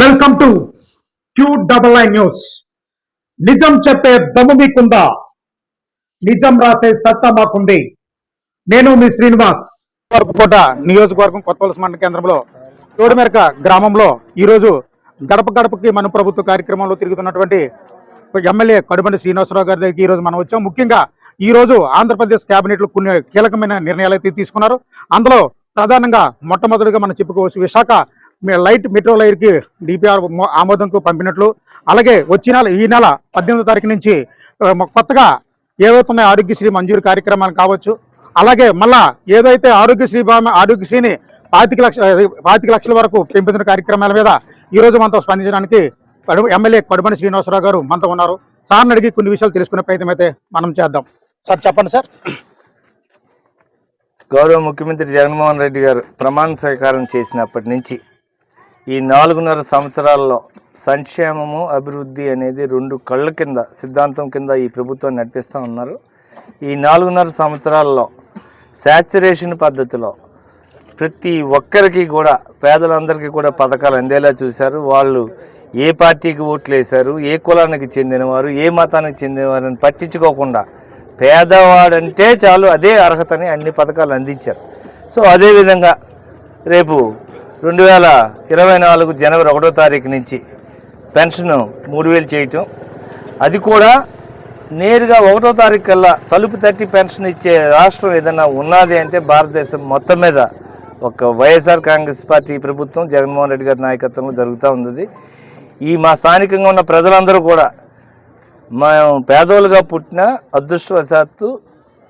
Welcome to Q double I news. నిజం చెప్పే దమ్ము మీకుందా? నిజం రాసే సత్తా మాకుంది. నేను మీ శ్రీనివాస్. కోట నియోజకవర్గం కొత్త వలస మండల కేంద్రంలో తోడుమెరక గ్రామంలో ఈరోజు గడప గడపకి మన ప్రభుత్వ కార్యక్రమంలో తిరుగుతున్నటువంటి ఎమ్మెల్యే కడుబండి శ్రీనివాసరావు గారి దగ్గరికి ఈ రోజు మనం వచ్చాం. ముఖ్యంగా ఈ రోజు ఆంధ్రప్రదేశ్ కేబినెట్ కొన్ని కీలకమైన నిర్ణయాలు అయితే తీసుకున్నారు. అందులో ప్రధానంగా మొట్టమొదటిగా మనం చెప్పుకోవచ్చు విశాఖ లైట్ మెట్రో లైన్కి డిపిఆర్ ఆమోదంకు పంపినట్లు. అలాగే వచ్చే నెల ఈ నెల పద్దెనిమిదో తారీఖు నుంచి కొత్తగా ఏవైతున్నాయి ఆరోగ్యశ్రీ మంజూరు కార్యక్రమాలు కావచ్చు. అలాగే మళ్ళా ఏదైతే ఆరోగ్యశ్రీ భామ- ఆరోగ్యశ్రీని పాతిక లక్ష పాతిక లక్షల వరకు పెంపుతున్న కార్యక్రమాల మీద ఈ రోజు మనతో స్పందించడానికి ఎమ్మెల్యే కడుమని శ్రీనివాసరావు గారు మనతో ఉన్నారు. సార్ని అడిగి కొన్ని విషయాలు తెలుసుకునే ప్రయత్నం అయితే మనం చేద్దాం. సార్ చెప్పండి సార్. గౌరవ ముఖ్యమంత్రి జగన్మోహన్ రెడ్డి గారు ప్రమాణ స్వీకారం చేసినప్పటి నుంచి ఈ నాలుగున్నర సంవత్సరాల్లో సంక్షేమము అభివృద్ధి అనేది రెండు కళ్ళ కింద సిద్ధాంతం కింద ఈ ప్రభుత్వం నడిపిస్తూ ఉన్నారు. ఈ నాలుగున్నర సంవత్సరాల్లో శాచురేషన్ పద్ధతిలో ప్రతి ఒక్కరికి కూడా పేదలందరికీ కూడా పథకాలు అందేలా చూశారు. వాళ్ళు ఏ పార్టీకి ఓట్లు వేశారు ఏ కులానికి చెందినవారు ఏ మతానికి చెందినవారు అని పట్టించుకోకుండా పేదవాడంటే చాలు అదే అర్హతని అన్ని పథకాలు అందించారు. సో అదేవిధంగా రేపు రెండు వేల ఇరవై నాలుగు జనవరి ఒకటో తారీఖు నుంచి పెన్షన్ మూడు వేలు చేయటం. అది కూడా నేరుగా ఒకటో తారీఖు కల్లా తలుపు తట్టి పెన్షన్ ఇచ్చే రాష్ట్రం ఏదైనా ఉన్నది అంటే భారతదేశం మొత్తం మీద ఒక వైఎస్ఆర్ కాంగ్రెస్ పార్టీ ప్రభుత్వం జగన్మోహన్ రెడ్డి గారి నాయకత్వంలో జరుగుతూ ఉంది ఈ మా స్థానికంగా ఉన్న ప్రజలందరూ కూడా మేము పేదోళ్ళుగా పుట్టిన అదృష్టవశాత్తు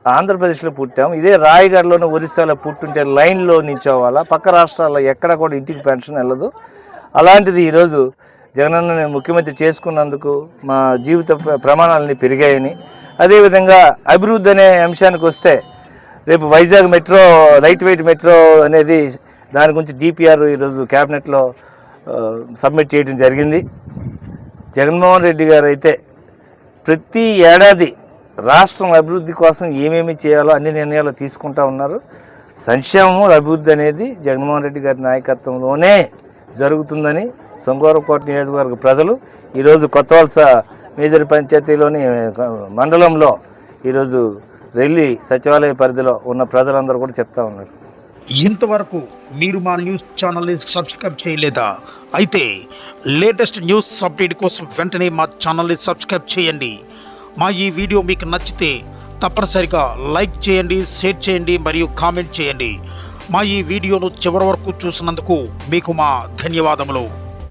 ఆంధ్రప్రదేశ్లో పుట్టాం ఇదే రాయగఢలోనే ఒరిస్సాలో పుట్టుంటే లైన్లో నిల్చోవాలా? పక్క రాష్ట్రాల్లో ఎక్కడ కూడా ఇంటికి పెన్షన్ వెళ్ళదు. అలాంటిది ఈరోజు జగనన్న ముఖ్యమంత్రి చేసుకున్నందుకు మా జీవిత ప్రమాణాలని పెరిగాయని. అదేవిధంగా అభివృద్ధి అనే అంశానికి వస్తే రేపు Vizag metro light weight metro అనేది దాని గురించి డిపిఆర్ ఈరోజు క్యాబినెట్లో సబ్మిట్ చేయడం జరిగింది. జగన్మోహన్ రెడ్డి గారు అయితే ప్రతి ఏడాది రాష్ట్రం అభివృద్ధి కోసం ఏమేమి చేయాలో అన్ని నిర్ణయాలు తీసుకుంటా ఉన్నారు. సంక్షేమం అభివృద్ధి అనేది జగన్మోహన్ రెడ్డి గారి నాయకత్వంలోనే జరుగుతుందని సొంగోరకోట నియోజకవర్గ ప్రజలు ఈరోజు కొత్త వలస మేజర్ పంచాయతీలోని మండలంలో ఈరోజు రెల్లి సచివాలయ పరిధిలో ఉన్న ప్రజలందరూ కూడా చెప్తా ఉన్నారు. ఇంతవరకు మీరు మా న్యూస్ ఛానల్ని సబ్స్క్రైబ్ చేయలేదా? అయితే లేటెస్ట్ న్యూస్ అప్డేట్ కోసం వెంటనే మా ఛానల్ని సబ్స్క్రైబ్ చేయండి. మా ఈ వీడియో మీకు నచ్చితే తప్పనిసరిగా లైక్ చేయండి షేర్ చేయండి మరియు కామెంట్ చేయండి. మా ఈ వీడియోను చివరి వరకు చూసినందుకు మీకు మా ధన్యవాదములు.